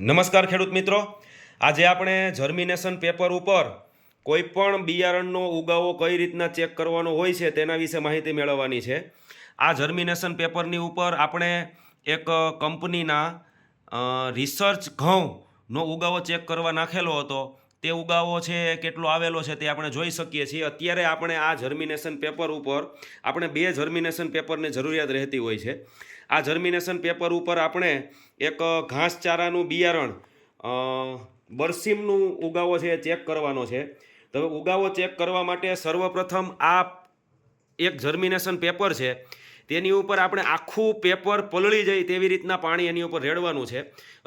નમસ્કાર ખેડૂત મિત્રો. આજે આપણે જર્મિનેશન પેપર ઉપર કોઈ પણ બિયારણનો ઉગાવો કઈ રીતના ચેક કરવાનો હોય છે તેના વિશે માહિતી મેળવવાની છે. આ જર્મિનેશન પેપરની ઉપર આપણે એક કંપનીના રિસર્ચ ઘઉંનો ઉગાવો ચેક કરવા નાખેલો હતો. તે ઉગાવો છે, કેટલો આવેલો છે તે આપણે જોઈ શકીએ છીએ. અત્યારે આપણે આ જર્મિનેશન પેપર ઉપર આપણે બે જર્મિનેશન પેપરની જરૂરિયાત રહેતી હોય છે. આ જર્મિનેશન પેપર ઉપર આપણે એક ઘાસચારાનું બિયારણ બરસીમનું ઉગાવો છે એ ચેક કરવાનો છે. તો ઉગાવો ચેક કરવા માટે સર્વપ્રથમ આ એક જર્મિનેશન પેપર છે. તેની ઉપર આપણે આખું પેપર પલળી જાય તેવી રીતના પાણી એની ઉપર રેડવાનું છે.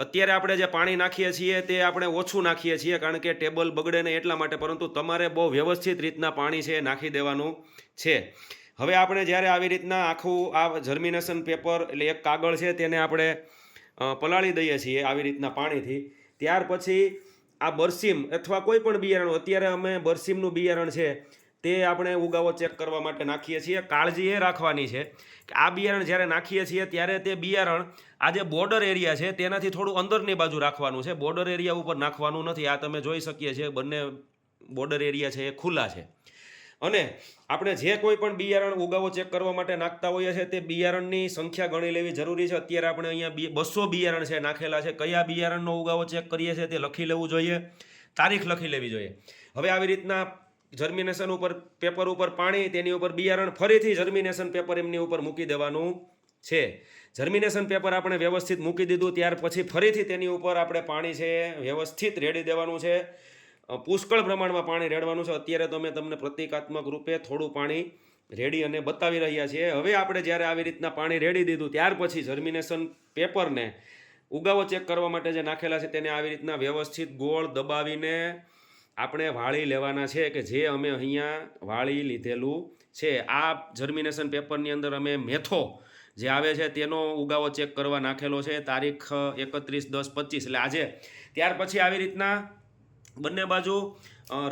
અત્યારે આપણે જે પાણી નાખીએ છીએ તે આપણે ઓછું નાખીએ છીએ કારણ કે ટેબલ બગડે નહીં એટલા માટે, પરંતુ તમારે બહુ વ્યવસ્થિત રીતના પાણી છે નાખી દેવાનું છે. હવે આપણે જ્યારે આવી રીતના આખું આ જર્મિનેશન પેપર એટલે એક કાગળ છે તેને આપણે પલાળી દઈએ છીએ આવી રીતના પાણીથી. ત્યાર પછી આ બરસીમ અથવા કોઈ પણ બિયારણ, અત્યારે અમે બરસીમનું બિયારણ છે તે આપણે ઉગાવો ચેક કરવા માટે નાખીએ છીએ. કાળજી એ રાખવાની છે કે આ બિયારણ જ્યારે નાખીએ છીએ ત્યારે તે બિયારણ આ જે બોર્ડર એરિયા છે તેનાથી થોડું અંદરની બાજુ રાખવાનું છે. બોર્ડર એરિયા ઉપર નાખવાનું નથી. આ તમે જોઈ શકીએ છીએ બંને બોર્ડર એરિયા છે એ ખુલ્લા છે. અને આપણે જે કોઈ પણ બિયારણ ઉગાવો ચેક કરવા માટે નાખતા હોઈએ છીએ તે બિયારણની સંખ્યા ગણી લેવી જરૂરી છે. અત્યારે આપણે અહીંયા બસો બિયારણ છે નાખેલા છે. કયા બિયારણનો ઉગાવો ચેક કરીએ છીએ તે લખી લેવું જોઈએ. તારીખ લખી લેવી જોઈએ. હવે આવી રીતના જર્મિનેશન ઉપર પેપર ઉપર પાણી, તેની ઉપર બિયારણ, ફરીથી જર્મિનેશન પેપર એમની ઉપર મૂકી દેવાનું છે. જર્મિનેશન પેપર આપણે વ્યવસ્થિત મૂકી દીધું, ત્યાર પછી ફરીથી તેની ઉપર આપણે પાણી છે, વ્યવસ્થિત રેડી દેવાનું છે. પુષ્કળ પ્રમાણમાં પાણી રેડવાનું છે. અત્યારે તો અમે તમને પ્રતિકાત્મક રૂપે થોડું પાણી રેડી અને બતાવી રહ્યા છીએ. હવે આપણે જ્યારે આવી રીતના પાણી રેડી દીધું, ત્યાર પછી જર્મિનેશન પેપરને ઉગાવો ચેક કરવા માટે જે નાખેલા છે, તેને આવી રીતના વ્યવસ્થિત ગોળ દબાવીને આપણે વાળી લેવાના છે કે જે અમે અહીંયા વાળી લીધેલું છે. આ જર્મિનેશન પેપરની અંદર અમે મેથો જે આવે છે તેનો ઉગાવો ચેક કરવા નાખેલો છે. તારીખ એકત્રીસ, દસ, પચીસ, એટલે આજે. ત્યાર પછી આવી રીતના બંને બાજુ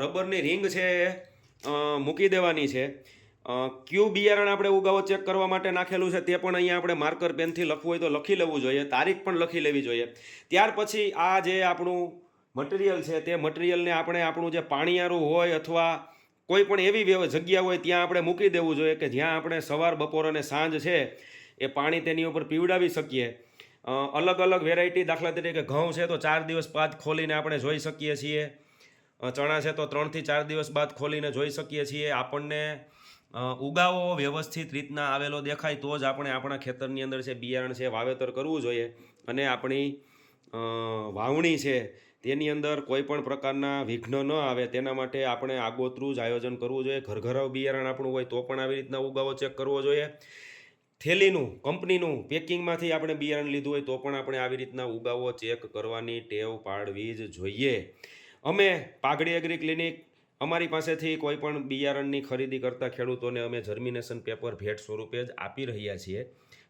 રબરની રિંગ છે મૂકી દેવાની છે. ક્યુ બિયારણ આપણે ઉગાવો ચેક કરવા માટે નાખેલું છે તે પણ અહીંયા આપણે માર્કર પેનથી લખવું હોય તો લખી લેવું જોઈએ. તારીખ પણ લખી લેવી જોઈએ. ત્યાર પછી આ જે આપણું મટીરિયલ છે તે મટીરિયલને આપણે આપણું જે પાણીયારું હોય અથવા કોઈ પણ એવી જગ્યા હોય ત્યાં આપણે મૂકી દેવું જોઈએ કે જ્યાં આપણે સવાર, બપોર અને સાંજ છે એ પાણી તેની ઉપર પીવડાવી શકીએ. અલગ અલગ વેરાયટી દાખલા તરીકે ઘઉં છે તો ચાર દિવસ બાદ ખોલીને આપણે જોઈ શકીએ છીએ. ચણા છે તો ત્રણથી ચાર દિવસ બાદ ખોલીને જોઈ શકીએ છીએ. આપણને ઉગાવો વ્યવસ્થિત રીતના આવેલો દેખાય તો જ આપણે આપણા ખેતરની અંદર છે બિયારણ છે વાવેતર કરવું જોઈએ. અને આપણી વાવણી છે તેની અંદર કોઈ પણ પ્રકારના વિઘ્ન ન આવે તેના માટે આપણે આગોતરું જ આયોજન કરવું જોઈએ. ઘરઘરાવ બિયારણ આપણું હોય તો પણ આવી રીતના ઉગાવો ચેક કરવો જોઈએ. થેલીનું, કંપનીનું પેકિંગમાંથી આપણે બિયારણ લીધું હોય તો પણ આપણે આવી રીતના ઉગાવો ચેક કરવાની ટેવ પાડવી જ જોઈએ. અમે પાઘડી એગ્રી ક્લિનિક અમારી પાસેથી કોઈ પણ બિયારણની ખરીદી કરતા ખેડૂતોને અમે જર્મિનેશન પેપર ભેટ સ્વરૂપે જ આપી રહ્યા છીએ.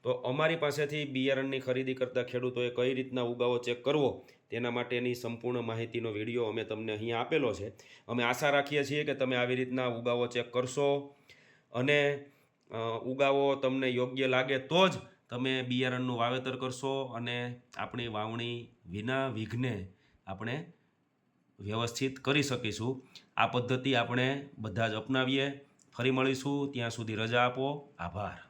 તો અમારી પાસેથી બિયારણની ખરીદી કરતા ખેડૂતોએ કઈ રીતના ઉગાવો ચેક કરવો, તેના માટેની સંપૂર્ણ માહિતીનો વીડિયો અમે તમને અહીંયા આપેલો છે. અમે આશા રાખીએ છીએ કે તમે આવી રીતના ઉગાવો ચેક કરશો અને ઉગાવો તમને યોગ્ય લાગે તો જ તમે બિયારણનું વાવેતર કરશો અને આપણી વાવણી વિના વિઘ્ને આપણે વ્યવસ્થિત કરી શકીશું. આ પદ્ધતિ આપણે બધા જ અપનાવીએ. ફરી મળીશું. ત્યાં સુધી રજા આપો. આભાર.